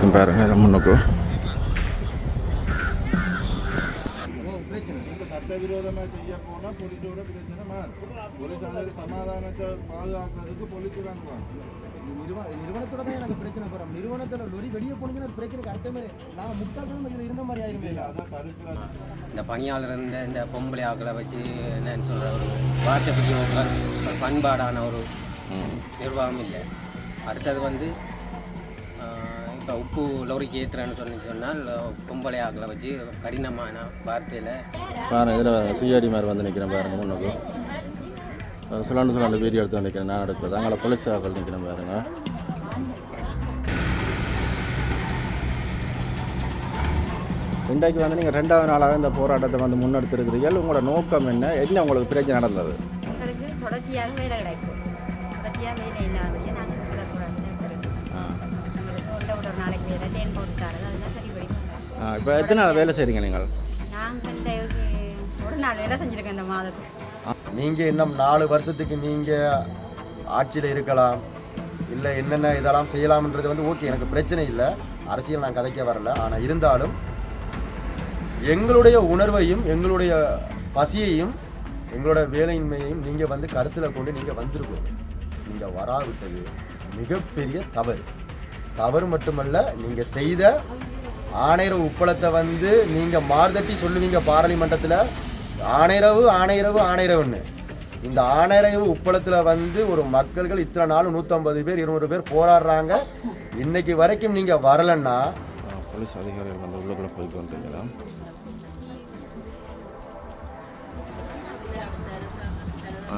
இருக்கும் பாருங்க இதை முன்னுக்கு நிறுவனத்தோட எனக்கு பிரச்சனை போகிறோம் நிறுவனத்தில் லொரி வெளியே போனீங்கன்னா பிரச்சனைக்கு அர்த்தமே நாங்கள் முட்டாள்தான் இதில் இருந்த மாதிரி ஆயிருமே இந்த பணியாளர் இந்த இந்த பொம்பளை ஆக்களை வச்சு என்னன்னு சொல்கிற ஒரு வார்த்தை பற்றி ஒரு பண்பாடான ஒரு நிர்வாகம் இல்லை. அடுத்தது வந்து இப்போ உப்பு லோரிக்கு ஏற்றுறேன்னு சொல்லி சொன்னால் பொம்பளை ஆக்களை வச்சு கடினமான வார்த்தையில் பாருங்க இதில் சிஆடி மாதிரி வந்து நிற்கிறேன் பாருங்க முன்னுக்கு. சுலாண்டு சுலாண்டு வீடியோ எடுத்து நிற்கிறேன் நான் எடுக்கிறது. அங்கே போலீஸ் ஆக்கள் நிற்கிறேன் பாருங்க. இன்றைக்கு வந்து நீங்கள் ரெண்டாவது நாளாக இந்த போராட்டத்தை வந்து முன்னெடுத்திருக்கிறீர்கள். உங்களோட நோக்கம் என்ன? என்ன உங்களுக்கு பிரச்சனை நடந்தது? எங்களுக்கு தொடர்ச்சியாக வேலை கிடைக்கும். தொடர்ச்சியாக வேலை இல்லாமலேயே நாங்கள் நாளைக்கு வேலை தேன் போட்டு தரது அதெல்லாம் சரி படிக்கும் ஆ இப்போ எத்தனை நாள் வேலை செய்கிறீங்க நீங்கள்? நாங்கள் இந்த ஒரு நாள் வேலை செஞ்சுருக்கேன் இந்த மாதத்துக்கு. நீங்கள் இன்னும் நாலு வருஷத்துக்கு நீங்கள் ஆட்சியில் இருக்கலாம். இல்லை என்னென்ன இதெல்லாம் செய்யலாம்ன்றது வந்து ஓகே எனக்கு பிரச்சனை இல்லை. அரசியல் நான் கதைக்க வரல. ஆனால் இருந்தாலும் எங்களுடைய உணர்வையும் எங்களுடைய பசியையும் எங்களோட வேலையின்மையையும் நீங்கள் வந்து கருத்தில் கொண்டு நீங்கள் வந்திருக்கணும். நீங்கள் வராவிட்டது மிகப்பெரிய தவறு. தவறு மட்டுமல்ல நீங்கள் செய்த ஆணையரவு உப்பளத்தை வந்து நீங்கள் மார்தட்டி சொல்லுவீங்க பாராளுமன்றத்தில். ஆணையரவு ஆணையரவு ஆணையரவுன்னு. இந்த ஆணையரவு உப்பளத்தில் வந்து ஒரு மக்கள்கள் இத்தனை நாள் நூற்றம்பது பேர் இருநூறு பேர் போராடுறாங்க. இன்னைக்கு வரைக்கும் நீங்கள் வரலன்னா போலீஸ் அதிகாரிகள் வந்து உள்ளுக்குள்ளே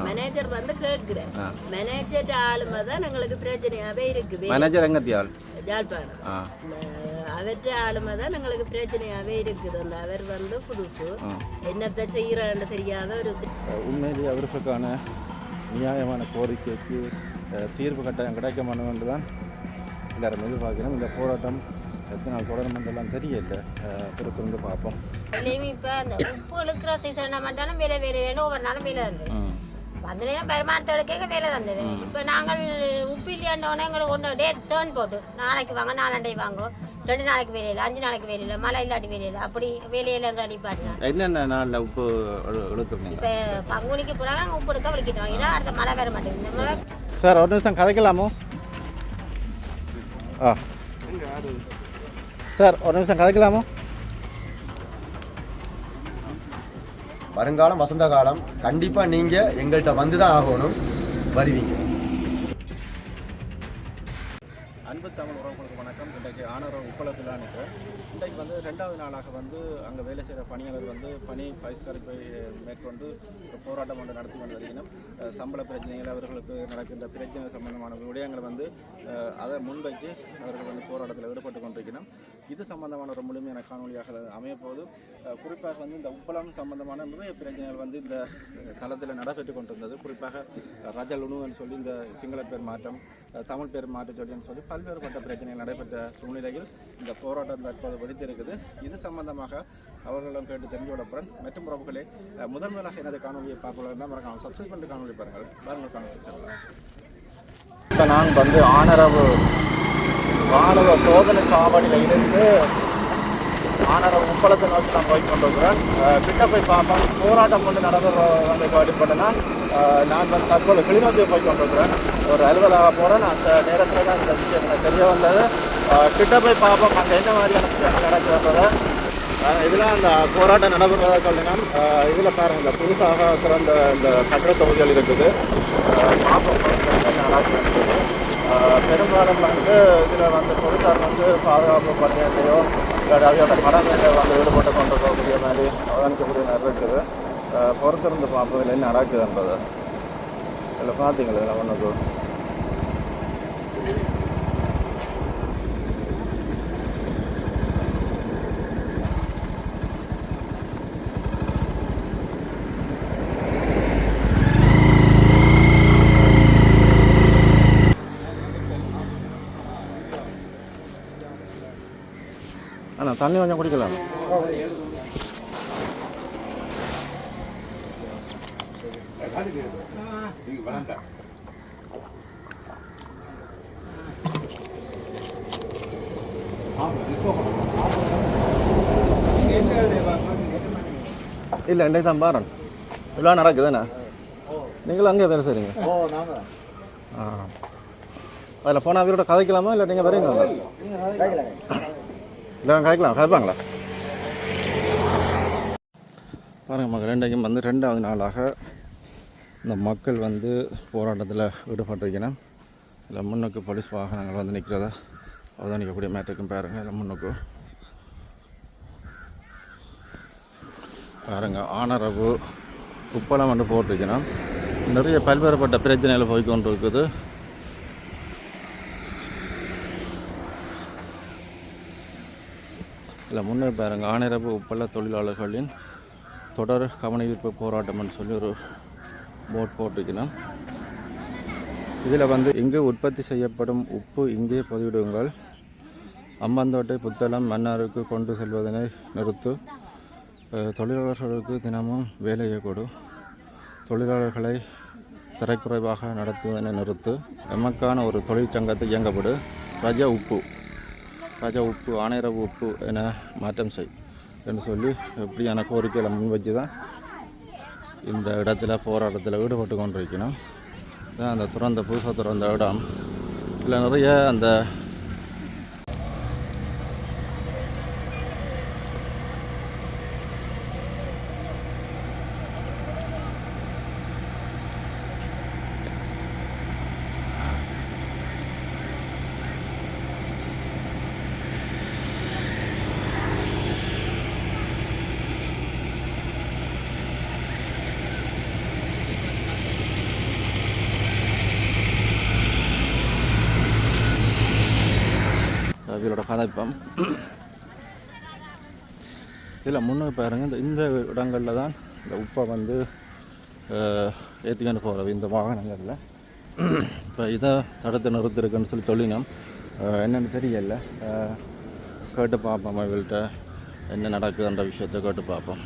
மேனேஜர் வந்து கேட்கிறேன் மேனேஜர் ஆளுமை தான் எங்களுக்கு பிரச்சனையாவே இருக்கு. மேனேஜர் எங்கத்தியால்? ஜாழ்ப்பாணம் ஆ அவற்ற ஆளுமை தான் எங்களுக்கு பிரச்சனையாவே இருக்குது அந்த அவர் வந்து புதுசு என்னத்தை செய்யறான்னு தெரியாத ஒரு உண்மையிலேயே அவர்களுக்கான நியாயமான கோரிக்கைக்கு தீர்வு கட்டாயம் கிடைக்குமானு என்று தான் எல்லாரும் எதிர்பார்க்கிறோம் இந்த போராட்டம் எத்தனை நாள் தொடரும் என்றெல்லாம் தெரியல பொறுத்திருந்து பார்ப்போம் இப்போ அந்த உப்பு இழுக்கிற சீசன் மட்டும் வேலை வேலை வேணும் ஒவ்வொரு நாளும் வேலை தந்தது அந்த நேரம் பெருமானத்தை எடுக்க வேலை தந்தது. இப்போ நாங்கள் உப்பு இல்லையாண்டோன்னே எங்களுக்கு ஒன்று டே டேர்ன் போட்டு. நாளைக்கு வாங்க நாலாண்டை வாங்க. ரெண்டு நாளைக்கு வேலையில் அஞ்சு நாளைக்கு வேலையில் மழை இல்லாட்டி வேலையில் அப்படி வேலையில் எங்களை அடிப்பாட்டினா என்னென்ன நாளில் உப்பு இப்போ பங்குனிக்கு போகிறாங்க நாங்கள் உப்பு எடுக்க வலிக்கிட்டோம் ஏன்னா அடுத்த மழை வர மாட்டேங்குது. சார் ஒரு நிமிஷம் கதைக்கலாமோ? ஆ. சார் ஒரு நிமிஷம் கதைக்கலாமோ? வருங்காலம் வசந்த காலம் கண்டிப்பாக நீங்கள் எங்கள்கிட்ட வந்து தான் ஆகணும். வருவீங்க. அன்பு தமிழ் உறவுகளுக்கு வணக்கம். இன்றைக்கு ஆனவர் உப்பளத்தில் நிற்கிறேன் இன்றைக்கு வந்து ரெண்டாவது நாளாக வந்து அங்கே வேலை செய்கிற பணியாளர் வந்து பணி பயிஸ்கரிப்பை மேற்கொண்டு போராட்டம் ஒன்று நடத்தி கொண்டு வருகிறோம் சம்பள பிரச்சனைகள் அவர்களுக்கு நடக்கின்ற பிரச்சனை சம்பந்தமான விடயங்களை வந்து அதை முன்வைத்து அவர்கள் வந்து போராட்டத்தில் ஈடுபட்டு கொண்டிருக்கிறோம் இது சம்பந்தமான ஒரு முழுமையான காணொலியாக அமையப்போது குறிப்பாக வந்து இந்த உப்பளம் சம்பந்தமான நிறைய பிரச்சனைகள் வந்து இந்த தளத்தில் நடைபெற்று கொண்டிருந்தது. குறிப்பாக ரஜலுணுன்னு சொல்லி இந்த சிங்கள பேர் மாற்றம் தமிழ் பேர் மாற்ற சொல்லின்னு சொல்லி பல்வேறுபட்ட பிரச்சனைகள் நடைபெற்ற சூழ்நிலையில் இந்த போராட்டம் தற்போது வெடித்திருக்குது. இது சம்பந்தமாக அவர்களிடம் கேட்டு தெரிஞ்சு விடப்புறன் மற்றும் உறவுகளே முதன்மையாக முதலாக எனது காணொலியை பார்க்கலாம் மறக்காம சப்ஸ்கிரைப் பண்ணி காணொலி பாருங்கள். பாருங்கள் காணொலி இப்போ நான் வந்து ஆனரவு ராணுவ சோதனை சாவடியில் இருந்து ஆனரவு உப்பளத்தை நோக்கி நான் போய் கொண்டிருக்கிறேன் கிட்ட போய் பார்ப்பேன் போராட்டம் கொண்டு நடந்த வந்து அடிப்படைனா நான் வந்து தற்போது கிளிநொச்சியை போய் கொண்டிருக்கிறேன். ஒரு அலுவலாக போகிறேன் அந்த நேரத்தில் தான் இந்த விஷயம் எனக்கு தெரிய வந்தது. கிட்ட போய் பார்ப்போம். அங்கே என்ன மாதிரியான விஷயம் நடக்கிறத இதெல்லாம் அந்த போராட்டம் நடைபெறதாக சொல்லினால் இதில் பாருங்கள் இந்த புதுசாக திறந்த இந்த கட்டட தொகுதிகள் இருக்குது. பார்ப்போம். என்ன பெரும்பாலும் வந்து இதில் வந்து போலீசார் வந்து பாதுகாப்பு பணியாட்டையோ இல்லாட்டி அவையோட கடமையில் வந்து ஈடுபட்டு கொண்டு போகக்கூடிய மாதிரி அவதானிக்கக்கூடிய நிறைய இருக்குது. பொறுத்திருந்து பார்ப்போம் என்ன நடக்குதுன்றது இதில் பார்த்தீங்களா ஒன்றுக்கு தண்ணி கொஞ்சம் குடிக்கலாம். இல்லை இன்றைக்கு தான் பாருங்க. இதெல்லாம் நடக்குதுண்ணே நீங்களும் அங்கே வேலை செய்றீங்க? ஆ. அதில் போனால் அவரோட கதைக்கலாமா இல்லை நீங்கள் வரீங்களா? இல்லை காய்க்கலாம் கதைப்பாங்களா பாருங்க மக்கள் இன்றைக்கும் வந்து ரெண்டாவது நாளாக இந்த மக்கள் வந்து போராட்டத்தில் ஈடுபட்டிருக்கணும் இதில் முன்னுக்கு போலீஸ் வாகனங்கள் வந்து நிற்கிறத அவதானிக்கக்கூடிய மேட்டுக்கும் பாருங்க இதில் முன்னுக்கு. பாருங்க ஆனரவு உப்பளம் வந்து போட்டிருக்கணும் நிறைய பல்வேறுபட்ட பிரச்சனைகள் போய் கொண்டு இருக்குது இதில் முன்னர் பாருங்கள் ஆனிரவு உப்பள தொழிலாளர்களின் தொடர் கவனஈர்ப்பு போராட்டம்னு சொல்லி ஒரு போட் போட்டிருக்கணும் இதில் வந்து இங்கு உற்பத்தி செய்யப்படும் உப்பு இங்கே பதிவிடுங்கள். அம்பந்தோட்டை புத்தளம் மன்னாருக்கு கொண்டு செல்வதனை நிறுத்து தொழிலாளர்களுக்கு தினமும் வேலையை கொடு தொழிலாளர்களை தரக்குறைவாக நடத்துவதனை நிறுத்து எமக்கான ஒரு தொழிற்சங்கத்தை இயங்கப்படு ரஜ உப்பு. ராஜா உப்பு ஆணையரவு உப்பு என மாற்றம் செய் என்று சொல்லி இப்படியான கோரிக்கைகளை முன்வச்சு தான் இந்த இடத்துல போராட்டத்தில் ஈடுபட்டு கொண்டிருக்கணும். அந்த துறந்த புதுசாக துறந்த இடம். இல்லை நிறைய அந்த இவரோட கதைப்பம் இதில் முன்னே பாருங்க இந்த இந்த இடங்களில் தான் இந்த உப்பை வந்து ஏற்றிக்கொண்டு போகிறது இந்த வாகனங்களில். இப்போ இதை தடுத்து நிறுத்திருக்குன்னு சொல்லி சொல்லினோம். என்னென்னு தெரியல. கேட்டு பார்ப்போம் இவள்கிட்ட என்ன நடக்குதுன்ற விஷயத்தை கேட்டு பார்ப்போம்.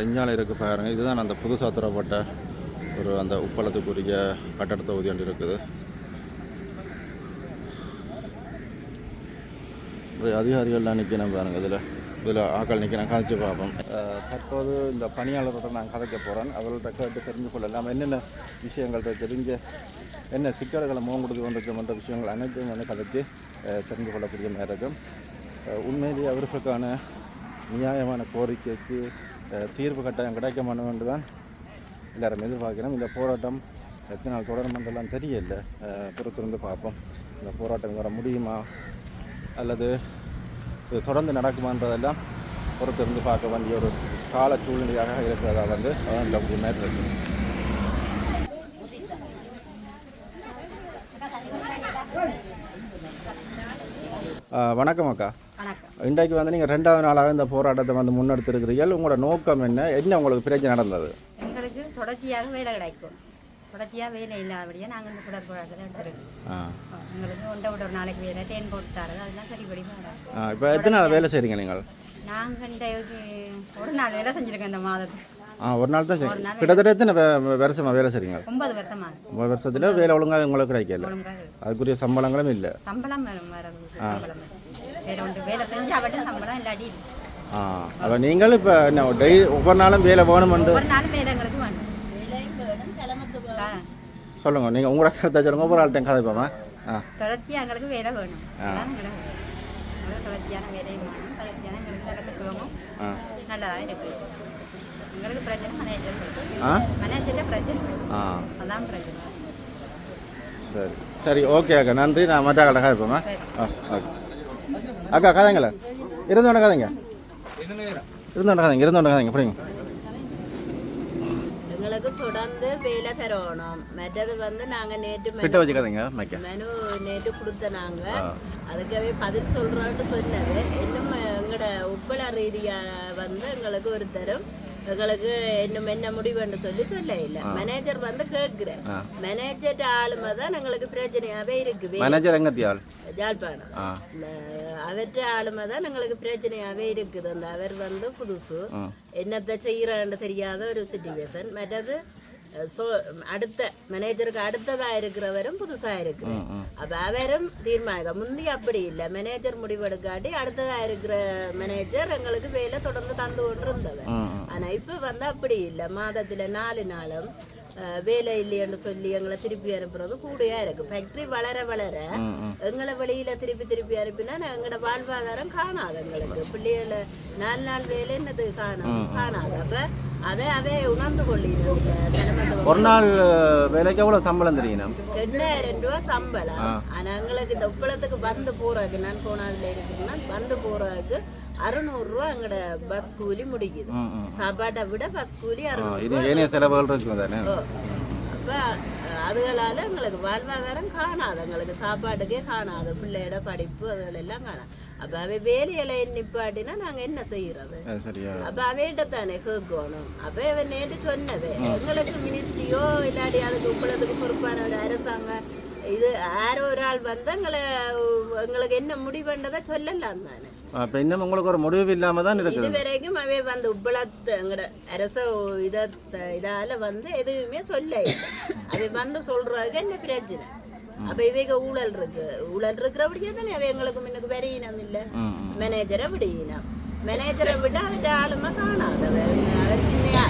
ரெஞ்சாலை இருக்குது பாருங்கள் இதுதான் அந்த புதுசாக தரப்பட்ட ஒரு அந்த உப்பளத்துக்குரிய கட்டட தொகுதி ஒன்று இருக்குது. ஒரு அதிகாரிகள்லாம் நிற்கணும் பாருங்க. இதில் இதில் ஆக்கள் நிற்கணும் கதைச்சு பார்ப்போம். தற்போது இந்த பணியாளர்கிட்ட நான் கதைக்க போகிறேன் அவர்கள்ட்ட கேட்டு தெரிஞ்சு கொள்ளலாம். என்னென்ன விஷயங்கள்ட்ட தெரிஞ்ச என்ன சிக்கல்களை முகம் கொடுத்து கொண்டிருக்கின்ற விஷயங்கள் அனைத்தையும் வந்து கதைச்சு தெரிந்து கொள்ளக்கூடிய மாதிரி இருக்கும் உண்மையிலேயே அவர்களுக்கான நியாயமான கோரிக்கைக்கு தீர்வு கட்டாயம் கிடைக்க வேண்டும் தான் எல்லாரும் எதிர்பார்க்கிறோம். இந்த போராட்டம் எத்தனை நாள் தொடரும் என்றெல்லாம் தெரியல. பொறுத்திருந்து பார்ப்போம். இந்த போராட்டம் வர முடியுமா? அல்லது இது தொடர்ந்து நடக்குமான்றதெல்லாம் பொறுத்திருந்து பார்க்க வேண்டிய ஒரு கால சூழ்நிலையாக இருக்கிறதா வந்து இருக்கு. அஹ், வணக்கம் அக்கா. இன்றைக்கு வந்து நீங்கள் ரெண்டாவது நாளாக இந்த போராட்டத்தை வந்து முன்னெடுத்திருக்கிறீர்கள். உங்களோட நோக்கம் என்ன? என்ன உங்களுக்கு பிரச்சனை நடந்தது? எங்களுக்கு தொடர்ச்சியாக வேலை கிடைக்கும். தொடர்ச்சியாக வேலை இல்லாதபடியாக நாங்கள் இந்த குடற்பழக்கத்தை எடுத்துருக்கோம். ஆ. எங்களுக்கு ஒன்றை விட ஒரு நாளைக்கு வேலை தேன் போட்டு தரது அதெல்லாம் சரிபடி இப்போ எத்தனை நாள் வேலை செய்கிறீங்க நீங்கள்? நாங்கள் ஒரு நாள் வேலை செஞ்சுருக்கோம் இந்த மாதத்துக்கு ஆ ஒரு நாள் தான் சரி கிட்டத்தட்ட எத்தனை வருஷமா வேலை செய்றீங்க? ஒன்பது வருஷமா ஒன்பது வருஷத்தில் வேலை ஒழுங்காக உங்களுக்கு கிடைக்கல. அதுக்குரிய சம்பளங்களும் இல்லை. சம்பளம் வேலை செஞ்சா சம்பளம். ஆ அப்போ நீங்கள் இப்போ டெய்லி ஒவ்வொரு நாளும் வேலை வேணுமென்று? ஒரு நாள் வேலை எங்களுக்கு வேணும். ஆ, சொல்லுங்க நீங்கள் உங்களோட கருத்தை சொல்லுங்க ஒவ்வொரு ஆள்கிட்ட கதைப்போமா ஆ தொடர்ச்சியாக எங்களுக்கு வேலை வேணும் எங்களுக்கு தொடர்ச்சியான வேலையும் வேணும் தொடர்ச்சியான எங்களுக்கு நல்லதாக இருக்கு எங்களுக்கு பிரச்சனை மேனேஜர் ஆ மேனேஜர்கிட்ட பிரச்சனை ஆ அதான் பிரச்சனை சரி சரி ஓகே அக்கா நன்றி நான் மற்ற கடை கதைப்போமா ஆ ஓகே அக்கா கதைங்கள இருந்தோட கதைங்க இருந்தோட கதைங்க இருந்தோட கதைங்க புரியுங்க எங்களுக்கு தொடர்ந்து வேலை தரணும் மற்றது வந்து நாங்க நேற்று மெனு நேற்று கொடுத்த நாங்க அதுக்கவே பதில் சொல்றோம்னு சொன்னது இன்னும் எங்களோட உப்பள ரீதியா வந்து எங்களுக்கு ஒருத்தரும் எங்களுக்கு இன்னும் என்ன முடிவுன்னு சொல்லி சொல்ல இல்ல மேனேஜர் வந்து கேட்கிறேன் மேனேஜர் ஆளுமை தான் எங்களுக்கு பிரச்சனையாவே இருக்கு மேனேஜர் எங்கத்தியாள் யாழ்ப்பாணம் ஆ. அவற்ற ஆளுமை தான் எங்களுக்கு பிரச்சனையாவே இருக்குது. அந்த அவர் வந்து புதுசு. என்னத்தை செய்யறான்னு தெரியாத ஒரு சுச்சுவேஷன் மற்றது சோ அடுத்த மேனேஜருக்கு அடுத்ததா இருக்கிறவரும் புதுசா இருக்கிறார் அப்ப அவரும் தீர்மானிக்க முந்தி அப்படி இல்லை மேனேஜர் முடிவெடுக்காட்டி அடுத்ததா இருக்கிற மேனேஜர் எங்களுக்கு வேலை தொடர்ந்து தந்து கொண்டு இருந்தவர் ஆனா இப்ப வந்து அப்படி இல்லை மாதத்துல நாலு நாளும் வேலை இல்லைன்னு சொல்லி எங்களை திருப்பி அனுப்புறது கூடயா இருக்கு ஃபேக்டரி வளர வளர எங்களை வெளியில திருப்பி திருப்பி அனுப்பினா எங்களோட வாழ்வாதாரம் காணாது எங்களுக்கு பிள்ளைகளை நாலு நாள் வேலை என்னது காணாது காணாது அப்ப அதை அவை உணர்ந்து கொள்ளினோம் ஒரு நாள் வேலைக்கு எவ்வளோ சம்பளம் தெரியணும் ரெண்டாயிரம் ரூபா சம்பளம் ஆனா எங்களுக்கு இந்த உப்பளத்துக்கு வந்து போறதுக்கு நான் போனாதுல இருக்குன்னா வந்து போறதுக்கு பஸ் கூலி அறுநூறு இது ஏனைய செலவுகள் இருக்குது தானே அப்ப அஹ், அதுகளால எங்களுக்கு வாழ்வாதாரம் காணாது எங்களுக்கு சாப்பாட்டுக்கே காணாது பிள்ளையோட படிப்பு அதுகளெல்லாம் காணாது அப்ப அவை வேலையில நிப்பாட்டினா நாங்க என்ன செய்யறது அப்ப அவைகிட்ட தானே கேட்கணும் அப்ப இவன் நேற்று சொன்னவே எங்களுக்கு மினிஸ்ட்ரியோ இல்லாட்டி அதுக்கு உப்பளத்துக்கு பொறுப்பான ஒரு அரசாங்கம் இது யாரோ ஒரு ஆள் வந்து எங்களை எங்களுக்கு என்ன முடிவுன்றதை சொல்லலாம் தானே. அப்போ இன்னும் உங்களுக்கு ஒரு முடிவு இல்லாமல் தான் இருக்குது. இதுவரைக்கும் அவை வந்து உப்பளத்து எங்கட அரச இத இதால வந்து எதுவுமே சொல்ல. அவை வந்து சொல்றதுக்கு என்ன பிரச்சனை அப்ப இவைக ஊழல் இருக்கு. ஊழல் இருக்கிறபடியே தானே அவை எங்களுக்கு முன்னுக்கு வரையினம் இல்ல. மேனேஜரை விடியினம். மேனேஜரை விட அவற்றை ஆளுமை காணாது. அவர் அவர் சின்னையா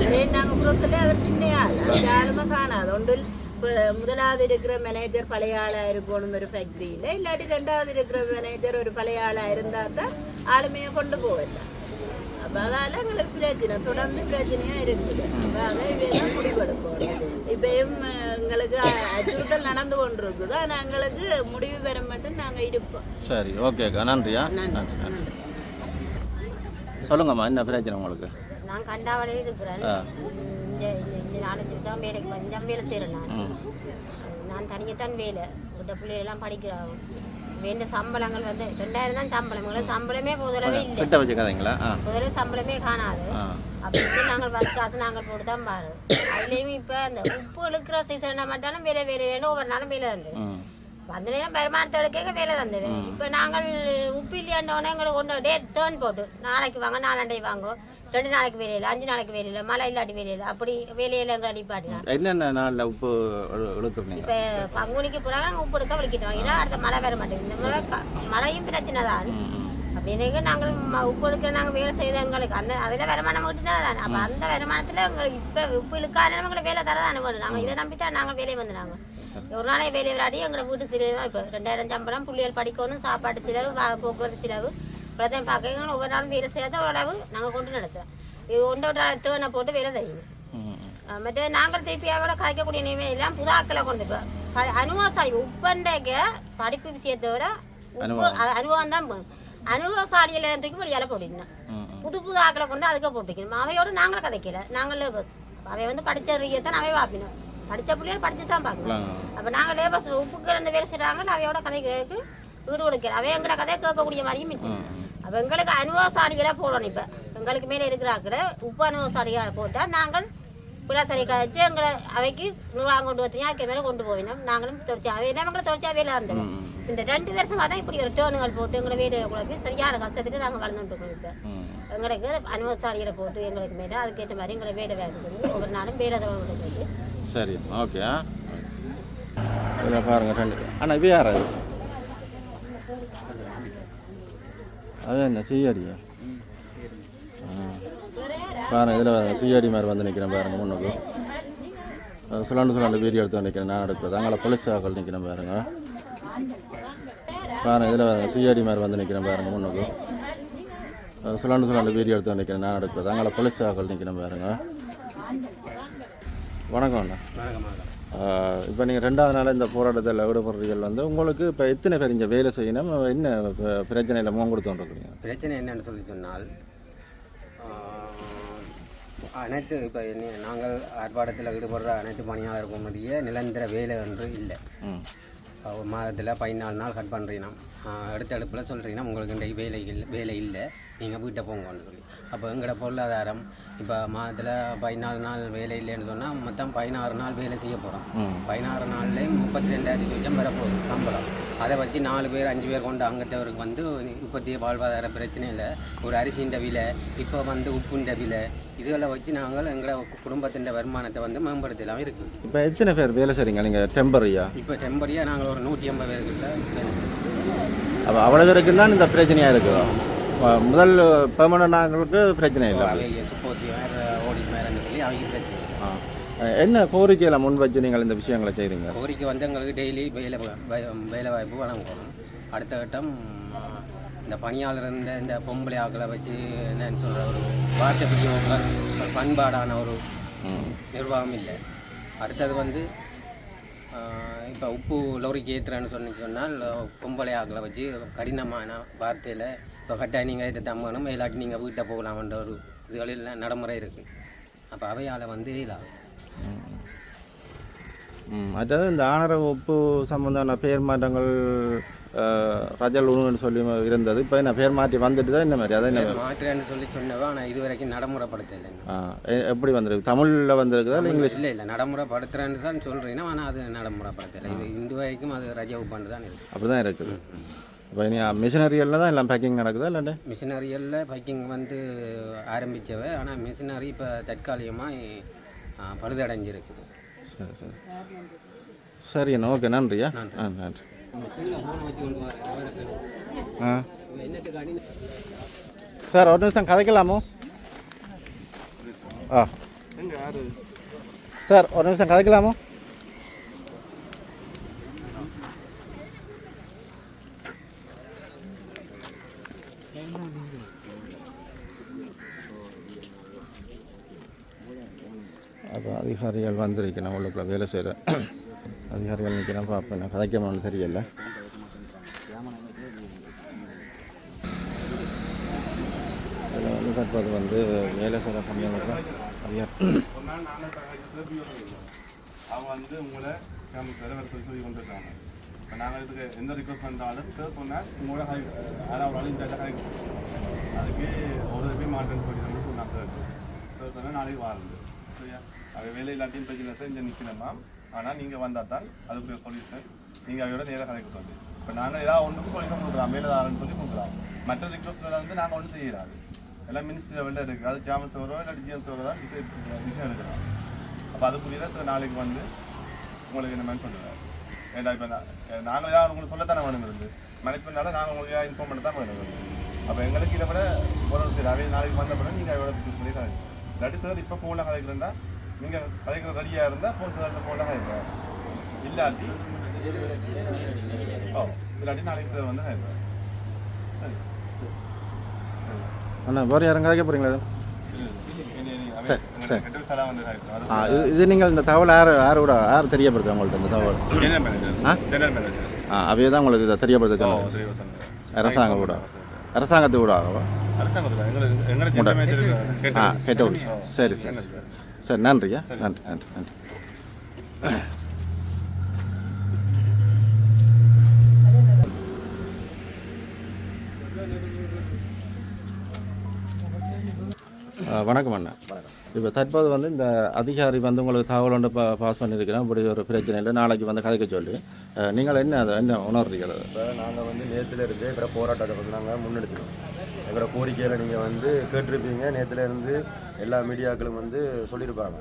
அவரே நாங்க புறத்துல அவர் சின்னையா அவற்றை ஆளுமை காணாது. ஒன்றில் இப்ப முதலாவது இருக்கிற மேனேஜர் பழைய ஆளா இருக்கணும் ஒரு ஃபேக்டரியில இல்லாட்டி ரெண்டாவது இருக்கிற மேனேஜர் ஒரு பழைய ஆளா இருந்தா தான் ஆளுமையை கொண்டு போகல அப்ப அதால எங்களுக்கு பிரச்சனை தொடர்ந்து பிரச்சனையா இருக்குது அப்ப அதை இவைதான் முடிவெடுக்கணும் இப்பயும் எங்களுக்கு அச்சுறுத்தல் நடந்து கொண்டிருக்குது ஆனா எங்களுக்கு முடிவு பெற மட்டும் நாங்க இருப்போம் சரி ஓகேக்கா நன்றியா நன்றி சொல்லுங்கம்மா என்ன பிரச்சனை உங்களுக்கு நான் கண்டாவளையில் இருக்கிறேன் இந்த நாலஞ்சு வருஷம் வேலைக்கு வந்து வேலை செய்கிறேன் நான். நான் தனியத்தான் வேலை. இந்த பிள்ளைகளெல்லாம் படிக்கிறாங்க. வேண்ட சம்பளங்கள் வந்து ரெண்டாயிரம் தான் சம்பளம். எங்களுக்கு சம்பளமே முதலவே இல்லை. முதல்ல சம்பளமே காணாது. அப்படி நாங்கள் பஸ் காசு நாங்கள் போட்டு தான் பாரு. அதுலேயும் இப்போ அந்த உப்பு இழுக்கிற சீசனை மட்டும் வேலை வேலை வேணும் ஒவ்வொரு நாளும் வேலை தந்து ம். அந்த நேரம் பெருமானத்தை எடுக்க வேலை தந்தது இப்போ நாங்கள் உப்பு இல்லையாண்டோன்னே எங்களுக்கு கொண்டு டேட் டேர்ன் போட்டு. நாளைக்கு வாங்க நாலாண்டை வாங்க. ரெண்டு நாளைக்கு வேலையில் அஞ்சு நாளைக்கு வேலையில் மழை இல்லாட்டி வேலையில் அப்படி வேலையில் எங்களை அடிப்பாட்டினாங்க என்னென்ன நாளில் உப்பு இழு- இழுத்துருந்தீங்க இப்போ பங்குனிக்கு போகிறாங்க நாங்கள் உப்பு எடுக்க வலிக்கிட்டோம் ஏன்னா அடுத்த மழை வர மாட்டேங்குது. இந்த க- மழையும் பிரச்சனை தான். அப்படின்னு நாங்கள் உப்பு எடுக்க நாங்கள் வேலை செய்த எங்களுக்கு. அந்த அதில் வருமானம் மட்டும் தான் அப்போ அந்த வருமானத்தில் எங்களுக்கு இப்போ உப்பு இழுக்காத எங்களுக்கு வேலை தர தானே வேணும் நாங்கள் இதை நம்பி தான் நாங்கள் வேலையை வந்துடுறாங்க. ஒரு நாளைக்கு வேலையை விளையாடி எங்களை வீட்டு செலவு இப்போ ரெண்டாயிரம் சம்பளம் பிள்ளைகள் படிக்கணும் சாப்பாட்டு செலவு போக்குவரத்து செலவு. பிரதம் பார்க்க ஒவ்வொரு நாளும் வேலை செய்யாத ஓரளவு நாங்கள் கொண்டு நடத்துகிறோம் இது ஒன்றோட டேர்னை போட்டு வேலை செய்யணும் மற்ற நாங்கள் திருப்பியாவோட கதைக்கக்கூடிய நிலைமை எல்லாம் புதாக்களை கொண்டு போய் அனுபவசாலி உப்பண்டைக்கு படிப்பு விஷயத்தோட அனுபவம் தான் போகணும் அனுபவசாலியில் தூக்கி வெளியால போட்டிருந்தோம் புது புது ஆக்களை கொண்டு அதுக்கு போட்டுக்கணும் அவையோட நாங்களும் கதைக்கல நாங்கள் லேபர்ஸ் அவை வந்து படித்த ரீதியத்தான் அவை பார்ப்பினோம் படித்த பிள்ளைகள் படிச்சு தான் பார்க்கணும் அப்போ நாங்கள் லேபர்ஸ் உப்புக்கு அந்த வேலை செய்கிறாங்க அவையோட கதைக்கிறதுக்கு வீடு கொடுக்கல அவை எங்கட கதையை கேட்கக்கூடிய மாதிரியும் இல்லை. அப்போ எங்களுக்கு அனுபவசாலிகளை போடணும் இப்போ. எங்களுக்கு மேலே இருக்கிறாக்கிற உப்பு அனுபவசாலிகளை போட்டால் நாங்கள் பிள்ளாசரி கழிச்சு எங்களை அவைக்கு நூறாங்க கொண்டு வந்தீங்க அதுக்கு மேலே கொண்டு போவினோம் நாங்களும் தொடர்ச்சி அவை என்ன எங்களை தொடர்ச்சியாக வேலை இருந்தோம் இந்த ரெண்டு வருஷமாக தான் இப்படி ஒரு டேர்னுகள் போட்டு எங்களை வேலையை குழப்பி சரியான கஷ்டத்துட்டு நாங்கள் வளர்ந்துட்டு இருக்கோம் இப்போ. எங்களுக்கு அனுபவசாலிகளை போட்டு எங்களுக்கு மேலே அதுக்கேற்ற மாதிரி எங்களை வேலை வேலை ஒவ்வொரு நாளும் வேலை கொடுக்குறது சரி ஓகே. பாருங்க ரெண்டு. அண்ணா இது யார் அது என்ன செய்யாடியா பாருங்க இதில் பாருங்க சிஆடி மாதிரி வந்து நிற்கிறேன் பாருங்க முன்னுக்கு. அஹ் சுழண்டு சுழண்டு வீடியோ எடுத்து நிற்கிறேன் நான் எடுக்கிறது அங்கே போலீஸ் நிற்கிறேன் பாருங்க. பாருங்க இதில் பாருங்க சிஆடி மாதிரி வந்து நிற்கிறேன் பாருங்க முன்னுக்கு. அஹ் சுழண்டு சுழண்டு வீடியோ எடுத்து நிற்கிறேன் நான் எடுக்கிறது அங்கே போலீஸ் ஆக்கள் நிற்கிறேன் பாருங்க. வணக்கம் அண்ணா. இப்போ நீங்கள் ரெண்டாவது நாள் இந்த போராட்டத்தில் ஈடுபடுறீர்கள் வந்து உங்களுக்கு இப்போ எத்தனை பேர் இங்கே வேலை செய்யணும்? என்ன பிரச்சனையில் முகம் கொடுத்துருக்குறீங்க பிரச்சனை என்னன்னு சொல்லி சொன்னால் அனைத்து இப்போ நாங்கள் ஆர்ப்பாட்டத்தில் ஈடுபடுற அனைத்து பணியாளர்களுடைய நிரந்தர வேலை ஒன்று இல்லை. ஒரு மாதத்தில் பதினாலு நாள் கட் பண்ணுறீங்கன்னா அடுத்த அடுப்பில் சொல்கிறீங்கன்னா உங்களுக்கு இன்றைக்கு வேலை இல்லை வேலை இல்லை. நீங்கள் வீட்டை போங்கன்னு சொல்லி. அப்போ எங்களோட பொருளாதாரம்? இப்போ மாதத்தில் பதினாலு நாள் வேலை இல்லைன்னு சொன்னால் மொத்தம் பதினாறு நாள் வேலை செய்ய போகிறோம் பதினாறு நாள்லேயும் முப்பத்தி ரெண்டாயிரத்தி சொச்சம் வரப்போகுது சம்பளம். அதை வச்சு நாலு பேர் அஞ்சு பேர் கொண்டு அங்கத்தவருக்கு வந்து இப்போதைய வாழ்வாதார பிரச்சனை இல்லை ஒரு அரிசின்ற விலை இப்போ வந்து உப்புன்ற விலை இதுகளை வச்சு நாங்கள் எங்களை குடும்பத்தின் வருமானத்தை வந்து மேம்படுத்தலாம் இருக்குது இப்போ எத்தனை பேர் வேலை செய்றீங்க? நீங்கள் டெம்பரரியா இப்போ டெம்பரியாக நாங்கள் ஒரு நூற்றி ஐம்பது பேருக்குள்ள வேலை செய்கிறோம் அப்போ அவ்வளோ பேருக்கு தான் இந்த பிரச்சனையாக இருக்குது முதல் பெர்மனண்ட் ஆங்களுக்கு பிரச்சனை இல்லை. என்ன கோரிக்கையில் முன் வச்சு நீங்கள் இந்த விஷயங்களை செய்கிறீங்க கோரிக்கை வந்து எங்களுக்கு டெய்லி வேலை வேலை வாய்ப்பு வழங்கணும். அடுத்த கட்டம் இந்த பணியாளர் இந்த இந்த பொம்பளை ஆக்களை வச்சு என்னன்னு சொல்கிற ஒரு வார்த்தை பிடிக்க ஒரு பண்பாடான ஒரு நிர்வாகம் இல்லை. அடுத்தது வந்து இப்போ உப்பு லோரிக்கு ஏற்றுறேன்னு சொன்னு சொன்னால் பொம்பளை ஆக்களை வச்சு கடினமான வார்த்தையில் இப்போ கட்டாய நீங்கள் ஏற்ற தம்மணும் இல்லாட்டி நீங்கள் வீட்டை போகலாம்ன்ற ஒரு இதுகளில் நடைமுறை இருக்குது அப்போ அவையால் வந்து இதாகும் அதாவது இந்த ஆணர உப்பு சம்பந்தமான பேர் மாற்றங்கள் ரஜல் உணுன்னு சொல்லி இருந்தது. இப்போ என்ன பேர் மாற்றி வந்துட்டு தான் இந்த மாதிரி? அதான் என்ன மாற்றுறேன்னு சொல்லி சொன்னவா? ஆனால் இது வரைக்கும் நடைமுறைப்படுத்தலை எப்படி வந்திருக்கு? தமிழில் வந்திருக்குதா இல்லை இங்கிலீஷ்? இல்லை இல்லை நடைமுறைப்படுத்துறேன்னு தான் சொல்கிறீங்கன்னா ஆனால் அது நடைமுறைப்படுத்தலை. இது இந்த வரைக்கும் அது ரஜாவு பண்ணு தான் இருக்குது. அப்படி தான் இருக்குது இப்போ இனி மிஷினரியலில் தான் எல்லாம் பேக்கிங் நடக்குதா இல்லாண்ட மிஷினரியில் பைக்கிங் வந்து ஆரம்பித்தவ ஆனால் மிஷினரி இப்போ தற்காலிகமாக பழுதடைஞ்சிருக்குது சரி சரி சரி அண்ணா. ஓகே நன்றியா ஆ. நன்றி. ஆ சார் ஒரு நிமிஷம் கதைக்கலாமோ? ஆ. சார் ஒரு நிமிஷம் கதைக்கலாமோ அப்போ அதிகாரிகள் வந்திருக்கணும் உள்ளுக்குள்ள வேலை செய்கிற அதிகாரிகள் நிற்கிறேன் பார்ப்பேன் நான் கதைக்கணும்னு தெரியல. இதில் வந்து தற்போது வந்து வேலை செய்கிற பணியாளர்கள் அதிகாரி அவங்க வந்து உங்களை கேம்பஸ் வேறு சொல்லி கொண்டிருக்காங்க. இப்போ நாங்கள் இதுக்கு எந்த ரிக்வஸ்ட் பண்ணாலும் சார் சொன்னால் உங்களோட ஹை யாராவது ஒரு ஆள் இந்த ஹை அதுக்கு ஒரு போய் மாட்டேன்னு சொல்லி வந்து சொன்னாங்க. சார் சார் சொன்னால் நாளைக்கு வாருங்க. சரியா? அது வேலை இல்லாட்டியும் பிரச்சனை சார் இங்கே நிற்கணுமா ஆனால் நீங்கள் வந்தால் தான் அதுக்குரிய சொல்யூஷன் நீங்கள் அவையோட நேராக கதைக்க சொல்லி. இப்போ நாங்கள் ஏதாவது ஒன்றுக்கு சொல்யூஷன் கொடுக்குறோம் மேலே தாரன்னு சொல்லி கொடுக்குறோம் மற்ற ரிக்வஸ்ட்டில் வந்து நாங்கள் ஒன்றும் செய்யறாது. எல்லாம் மினிஸ்ட்ரி லெவலில் இருக்குது அது சாமன் சோரோ இல்லை ஜிஎம் சோரோ தான் டிசைட் விஷயம் எடுக்கிறோம் அப்போ அதுக்குரியதான் சார் நாளைக்கு வந்து உங்களுக்கு என்ன மாதிரி சொல்லுவேன் ஏன்டா இப்போ நாங்கள் ஏதாவது உங்களுக்கு சொல்லத்தானே வேணும் இருந்து மேனேஜ்மெண்ட்னால நாங்கள் உங்களுக்கு ஏதாவது இன்ஃபார்ம் பண்ண தான் வேணும் அப்போ எங்களுக்கு இதை விட ஒரு நாளைக்கு வந்த பிறகு நீங்கள் எவ்வளோ சூஸ் பண்ணி கதை இல்லாட்டி சார் இப்போ ஃபோனில் கதைக்கிறேன்னா நீங்கள் கதைக்கிற ரெடியாக இருந்தால் ஃபோன் சார் கதைக்கிறேன் இல்லாட்டி ஓ இல்லாட்டி நாளைக்கு சார் வந்து சரி. அண்ணா வேறு யாரும் கதைக்க போகிறீங்களா இது இது நீங்கள் இந்த தகவல் யார் யாரோட யார் தெரியப்படுத்து உங்கள்ட்ட இந்த தகவல்? ஆ? அவையே தான் உங்களுக்கு இதை தெரியப்படுத்த ஓ சொன்னாங்க. தெரிய சொன்னேன் அரசாங்க கூட. அரசாங்கத்து கூட ஆகவா? அரசாங்கத்தில் எங்களுக்கு எங்களை ஜெனரல் மேனேஜர் ஆ கேட்டு கேட்ட சரி சரி சரி நன்றியா நன்றி நன்றி நன்றி. வணக்கம் அண்ணா. இப்போ தற்போது வந்து இந்த அதிகாரி வந்து உங்களுக்கு தகவல் ஒன்று பா பாஸ் பண்ணியிருக்கிறேன். இப்படி ஒரு பிரச்சனை இல்லை. நாளைக்கு வந்து கதைக்க சொல்லி. நீங்கள் என்ன அதை என்ன உணர்றீங்க இப்போ நாங்கள் வந்து நேற்றுல இருந்து எங்களோட போராட்டத்தை வந்து நாங்கள் முன்னெடுக்கிறோம் எங்களோட கோரிக்கையில் நீங்கள் வந்து கேட்டிருப்பீங்க. நேற்றுலேருந்து எல்லா மீடியாக்களும் வந்து சொல்லியிருப்பாங்க.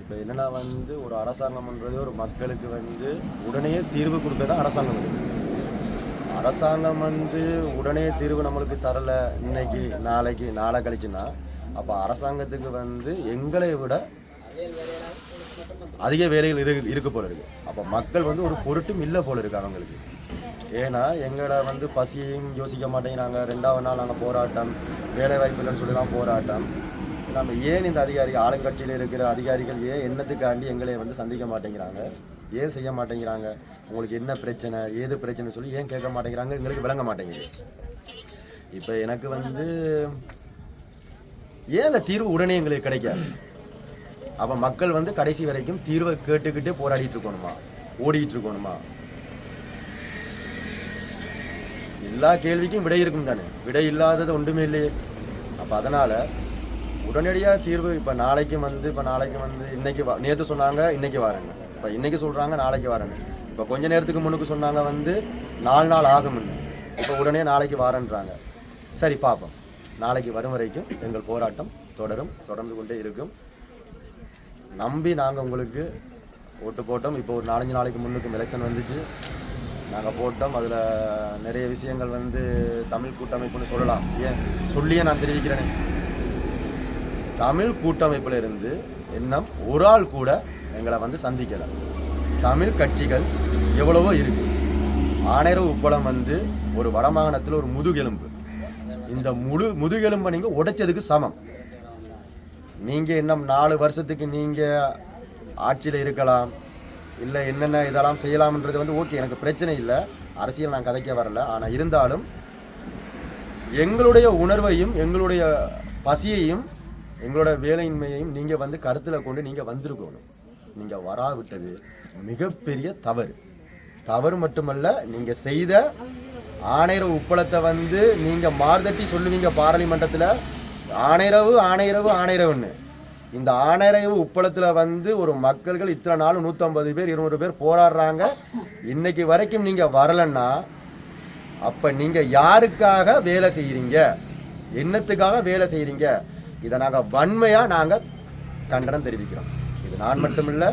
இப்போ என்னென்னா வந்து ஒரு அரசாங்கம்ன்றது ஒரு மக்களுக்கு வந்து உடனே தீர்வு கொடுக்கறது அரசாங்கம். இருக்குது அரசாங்கம் வந்து உடனே தீர்வு நம்மளுக்கு தரல இன்னைக்கு நாளைக்கு நாளை கழிச்சுன்னா அப்போ அரசாங்கத்துக்கு வந்து எங்களை விட அதிக வேலைகள் இரு இருக்கு போல இருக்கு. அப்போ மக்கள் வந்து ஒரு பொருட்டும் இல்லை போல இருக்கு அவங்களுக்கு. ஏன்னா எங்களை வந்து பசியையும் யோசிக்க மாட்டேங்கிறாங்க. ரெண்டாவது நாள் நாங்கள் போராட்டம். வேலை வாய்ப்பு இல்லைன்னு சொல்லி தான் போராட்டம். நம்ம ஏன் இந்த அதிகாரி ஆளுங்கட்சியில் இருக்கிற அதிகாரிகள் ஏன் என்னத்துக்காண்டி எங்களை வந்து சந்திக்க மாட்டேங்கிறாங்க? ஏன் செய்ய மாட்டேங்கிறாங்க? உங்களுக்கு என்ன பிரச்சனை? ஏது பிரச்சனை சொல்லி ஏன் கேட்க மாட்டேங்கிறாங்க? எங்களுக்கு விளங்க மாட்டேங்குது. இப்போ எனக்கு வந்து ஏன் அந்த தீர்வு உடனே எங்களுக்கு கிடைக்காது? அப்போ மக்கள் வந்து கடைசி வரைக்கும் தீர்வை கேட்டுக்கிட்டே போராடிட்டு இருக்கணுமா? ஓடிட்டு இருக்கணுமா? எல்லா கேள்விக்கும் விடை இருக்கும் தானே? விடை இல்லாதது ஒன்றுமே இல்லையே. அப்போ அதனால் உடனடியாக தீர்வு இப்போ நாளைக்கு வந்து இப்போ நாளைக்கு வந்து இன்னைக்கு வா நேற்று சொன்னாங்க இன்றைக்கி வரேங்க. இப்போ இன்னைக்கு சொல்கிறாங்க நாளைக்கு வரேங்க. இப்போ கொஞ்ச நேரத்துக்கு முன்னுக்கு சொன்னாங்க வந்து நாலு நாள் ஆகும்னு. இப்போ உடனே நாளைக்கு வரேன்றாங்க. சரி பார்ப்போம் நாளைக்கு வரும் வரைக்கும் எங்கள் போராட்டம் தொடரும் தொடர்ந்து கொண்டே இருக்கும். நம்பி நாங்கள் உங்களுக்கு ஓட்டு போட்டோம். இப்போ ஒரு நாலஞ்சு நாளைக்கு முன்னுக்கும் எலெக்ஷன் வந்துச்சு. நாங்கள் போட்டோம். அதில் நிறைய விஷயங்கள் வந்து தமிழ் கூட்டமைப்புன்னு சொல்லலாம். ஏன்? சொல்லியே நான் தெரிவிக்கிறேனே. தமிழ் கூட்டமைப்பில் இருந்து இன்னும் ஒரு ஆள் கூட எங்களை வந்து சந்திக்கலை. தமிழ் கட்சிகள் எவ்வளவோ இருக்கு. ஆணையர உப்பளம் வந்து ஒரு வடமாகாணத்தில் ஒரு முதுகெலும்பு. இந்த முழு முதுகெலும்பை நீங்கள் உடைச்சதுக்கு சமம். நீங்கள் இன்னும் நாலு வருஷத்துக்கு நீங்கள் ஆட்சியில் இருக்கலாம். இல்லை என்னென்ன இதெல்லாம் செய்யலாம்ன்றது வந்து ஓகே எனக்கு பிரச்சனை இல்லை. அரசியல் நான் கதைக்க வரல. ஆனால் இருந்தாலும் எங்களுடைய உணர்வையும் எங்களுடைய பசியையும் எங்களோட வேலையின்மையையும் நீங்கள் வந்து கருத்தில் கொண்டு நீங்கள் வந்திருக்கணும். நீங்கள் வராவிட்டது மிகப்பெரிய தவறு. தவறு மட்டுமல்ல நீங்கள் செய்த ஆணையரவு உப்பளத்தை வந்து நீங்கள் மார்தட்டி சொல்லுவீங்க பாராளுமன்றத்தில். ஆணையரவு ஆணையரவு ஆணையரவுன்னு. இந்த ஆணையரவு உப்பளத்தில் வந்து ஒரு மக்கள்கள் இத்தனை நாள் நூற்றம்பது பேர் இருநூறு பேர் போராடுறாங்க. இன்னைக்கு வரைக்கும் நீங்கள் வரலன்னா அப்போ நீங்கள் யாருக்காக வேலை செய்கிறீங்க என்னத்துக்காக வேலை செய்கிறீங்க இதை நாங்கள் வன்மையாக நாங்கள் கண்டனம் தெரிவிக்கிறோம். இது நான் மட்டுமில்லை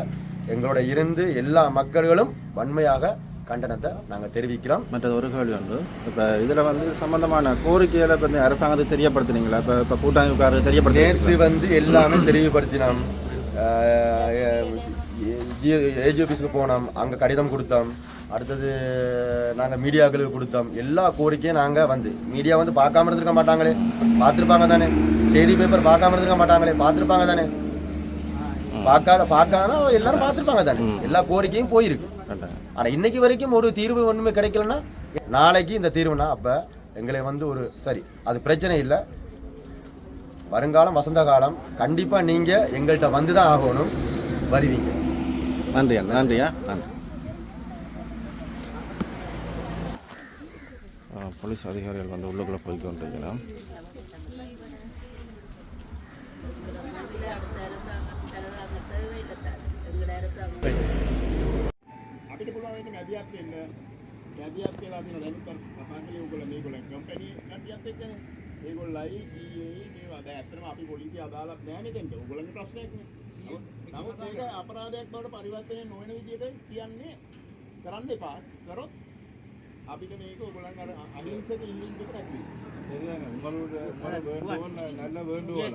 எங்களோட இருந்து எல்லா மக்கள்களும் வன்மையாக கண்டனத்தை நாங்கள் தெரிவிக்கிறோம் மற்றது ஒரு கேள்வி உண்டு இப்போ இதில் வந்து சம்பந்தமான கோரிக்கைகளை இப்போ அரசாங்கத்துக்கு தெரியப்படுத்துனீங்களா இப்போ இப்போ கூட்டமைப்புக்காரர் தெரியப்படுத்தி நேற்று வந்து எல்லாமே தெளிவுபடுத்தினோம் ஏஜி ஆஃபீஸுக்கு போனோம் அங்கே கடிதம் கொடுத்தோம் அடுத்தது நாங்கள் மீடியாக்களுக்கு கொடுத்தோம் எல்லா கோரிக்கையும் நாங்கள் வந்து மீடியா வந்து பார்க்காம இருந்திருக்க மாட்டாங்களே பார்த்துருப்பாங்க தானே செய்தி பேப்பர் பார்க்காம இருந்திருக்க மாட்டாங்களே பார்த்துருப்பாங்க தானே பார்க்காத பார்க்காத எல்லாரும் பார்த்துருப்பாங்க தானே எல்லா கோரிக்கையும் போயிருக்கு மாட்டேன்றாங்க ஆனால் இன்னைக்கு வரைக்கும் ஒரு தீர்வு ஒன்றுமே கிடைக்கலன்னா நாளைக்கு இந்த தீர்வுனா அப்போ எங்களை வந்து ஒரு சரி அது பிரச்சனை இல்லை. வருங்காலம் வசந்த காலம் கண்டிப்பாக நீங்கள் எங்கள்கிட்ட வந்து தான் ஆகணும். வருவீங்க. நன்றியா நன்றியா நன்றி போலீஸ் அதிகாரிகள் வந்து உள்ளுக்குள்ளே போய் கொண்டிருக்கலாம் அரசாங்கத்தில் நாங்கள் එක මැදිහත් වෙන්න මැදිහත් වෙලා තියෙන දැනුත් කතා කළේ ඕගොල්ලෝ මේගොල්ලෝ කම්පැනි කට්ටියත් එක්කනේ. ඒගොල්ලයි EA මේවා දැන් ඇත්තටම අපි පොලිසිය අදාළත් නැහැ මෙතෙන්ට. ඕගොල්ලන්ගේ ප්‍රශ්නයක් නේ. නමුත් මේක අපරාධයක් බවට පරිවර්තනය නොවන විදිහට කියන්නේ කරන්න එපා. කරොත් අපිට මේක ඕගොල්ලන් අර අහිංසක ඉල්ලීම් දෙකක් වෙයි. එන්න උඹලට උඹල වර්ඩ් ඕන නැල්ල වර්ඩ් ඕන.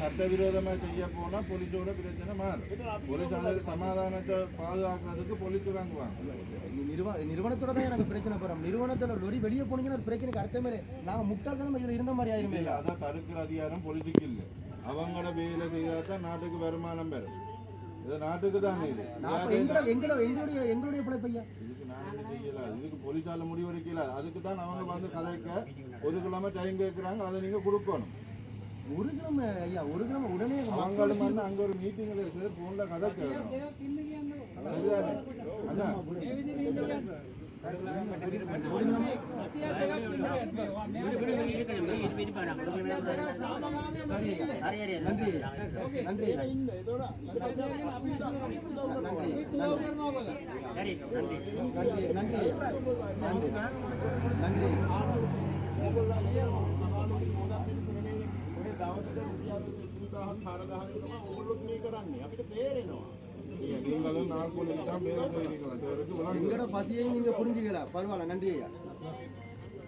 சட்டவிரோதமாக செய்ய போனால் போலீஸோட பிரச்சனை மாறும். போலீஸ் அந்த சமாதானத்தை பாதுகாக்கிறதுக்கு போலீஸ் வாங்குவாங்க. நிறுவ நிறுவனத்தோட தான் எனக்கு பிரச்சனை போகிறோம் நிறுவனத்தில் லொரி வெளியே போனீங்கன்னா அது பிரச்சனைக்கு அர்த்தமே நாங்கள் முட்டாள்தனம் இதில் இருந்த மாதிரி ஆயிருமே. இல்லை அதான் தடுக்கிற அதிகாரம் போலீஸுக்கு இல்லை. அவங்கள வேலை செய்தால் தான் நாட்டுக்கு வருமானம் பெறும். இது நாட்டுக்கு தானே இது. நான் எங்களுடைய எங்களுடைய பிழைப்பையா? இதுக்கு நாங்கள் செய்யல. இதுக்கு போலீஸால முடிவெடுக்கல அதுக்கு தான் அவங்க வந்து கதைக்க ஒரு கிழமை டைம் கேட்குறாங்க அதை நீங்கள் கொடுக்கணும். ஒரு கிழமை ஐயா ஒரு கிழமை உடனே அவங்களும் வந்து அங்கே ஒரு மீட்டிங்கில் இருக்குது ஃபோனில் கதை கேட்கணும் நன்றி நன்றி. நன்றி நன்றி நன்றி ஐயா. நன்றி நன்றி ඔය දවසට රුපියල් 30000 4000 තමයි ඕගොල්ලොත් මේ කරන්නේ අපිට තේරෙනවා நீங்களும் நாள் கூலிக்கு தான் வேலை செய்கிறீங்களா சிலருக்கு விளங்குது. எங்களோட பசியை நீங்க புரிஞ்சுக்கல பரவாயில்ல நன்றி ஐயா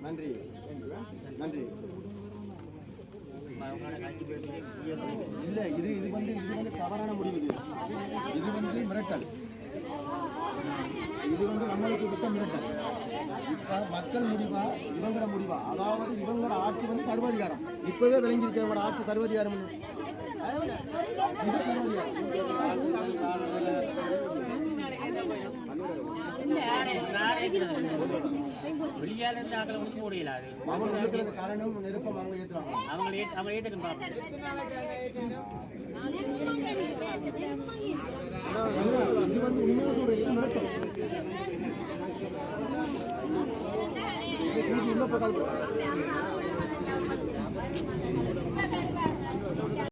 நன்றி நன்றி இல்ல இது இது வந்து இது வந்து தவறான முடிவு இது இது வந்து மிரட்டல் இது வந்து நம்மளுக்கு விட்ட மிரட்டல் இப்ப மக்கள் முடிவா இவங்களோட முடிவா? அதாவது இவங்களோட ஆட்சி வந்து சர்வாதிகாரம். இப்பவே விளங்கிருச்சு இவங்களோட ஆட்சி சர்வாதிகாரம் வெளியால இருந்து ஆக்களை வந்து முடியல அது அவங்க காரணம் நெருப்பம் அவங்க ஏற்றுறாங்க அவங்க அவங்க சொல்றேன் இது